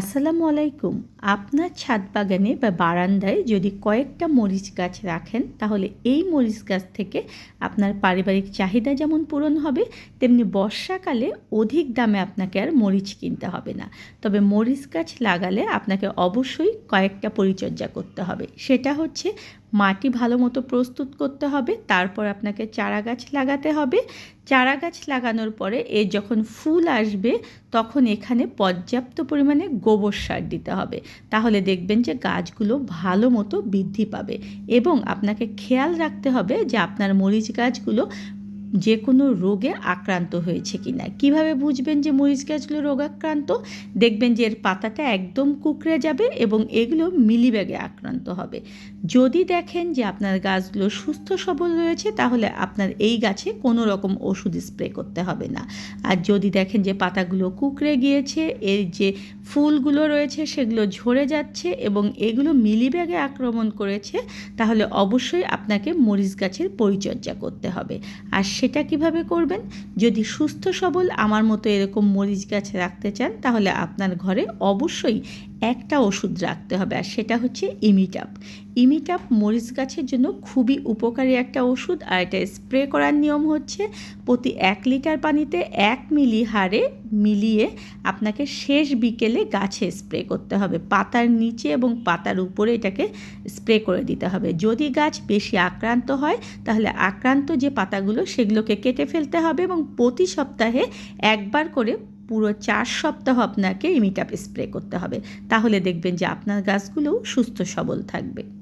আসসালামু আলাইকুম। আপনার ছাদ বাগানে বা বারান্দায় যদি কয়েকটা মরিচ গাছ রাখেন, তাহলে এই মরিচ গাছ থেকে আপনার পারিবারিক চাহিদা যেমন পূরণ হবে, তেমনি বর্ষাকালে অধিক দামে আপনাকে আর মরিচ কিনতে হবে না। তবে মরিচ গাছ লাগালে আপনাকে অবশ্যই কয়েকটা পরিচর্যা করতে হবে। সেটা হচ্ছে মাটি ভালো মতো প্রস্তুত করতে হবে, তারপর আপনাকে চারা গাছ লাগাতে হবে। চারা গাছ লাগানোর পরে এ যখন ফুল আসবে, তখন এখানে পর্যাপ্ত পরিমাণে গোবর সার দিতে হবে। তাহলে দেখবেন যে গাছগুলো ভালো মতো বৃদ্ধি পাবে এবং আপনাকে খেয়াল রাখতে হবে যে আপনার মরিচ গাছগুলো যে কোনো রোগে আক্রান্ত হয়েছে কি না কীভাবে বুঝবেন যে মরিচ গাছগুলো রোগাক্রান্ত? দেখবেন যে এর পাতাটা একদম কুকড়ে যাবে এবং এগুলো মিলিব্যাগে আক্রান্ত হবে। যদি দেখেন যে আপনার গাছগুলো সুস্থ সবল রয়েছে, তাহলে আপনার এই গাছে কোনো রকম ওষুধ স্প্রে করতে হবে না। আর যদি দেখেন যে পাতাগুলো কুকড়ে গিয়েছে, এর যে ফুলগুলো রয়েছে সেগুলো ঝরে যাচ্ছে এবং এগুলো মিলিব্যাগে আক্রমণ করেছে, তাহলে অবশ্যই আপনাকে মরিচ গাছের পরিচর্যা করতে হবে। আর সেটা কীভাবে করবেন? যদি সুস্থ সবল আমার মতো এরকম মরিচ গাছ রাখতে চান, তাহলে আপনার ঘরে অবশ্যই একটা ওষুধ রাখতে হবে, আর সেটা হচ্ছে ইমিটাপ ইমিটাপ মরিচ গাছের জন্য খুবই উপকারী একটা ওষুধ আর এটা স্প্রে করার নিয়ম হচ্ছে প্রতি এক লিটার পানিতে এক মিলি হারে মিলিয়ে আপনাকে শেষ বিকেলে গাছে স্প্রে করতে হবে। পাতার নিচে এবং পাতার উপরে এটাকে স্প্রে করে দিতে হবে। যদি গাছ বেশি আক্রান্ত হয়, তাহলে আক্রান্ত যে পাতাগুলো, সেগুলোকে কেটে ফেলতে হবে এবং প্রতি সপ্তাহে একবার করে পুরো চার সপ্তাহ আপনাকে ইমিটাপ স্প্রে করতে হবে। তাহলে দেখবেন যে আপনার গাছগুলোও সুস্থ সবল থাকবে।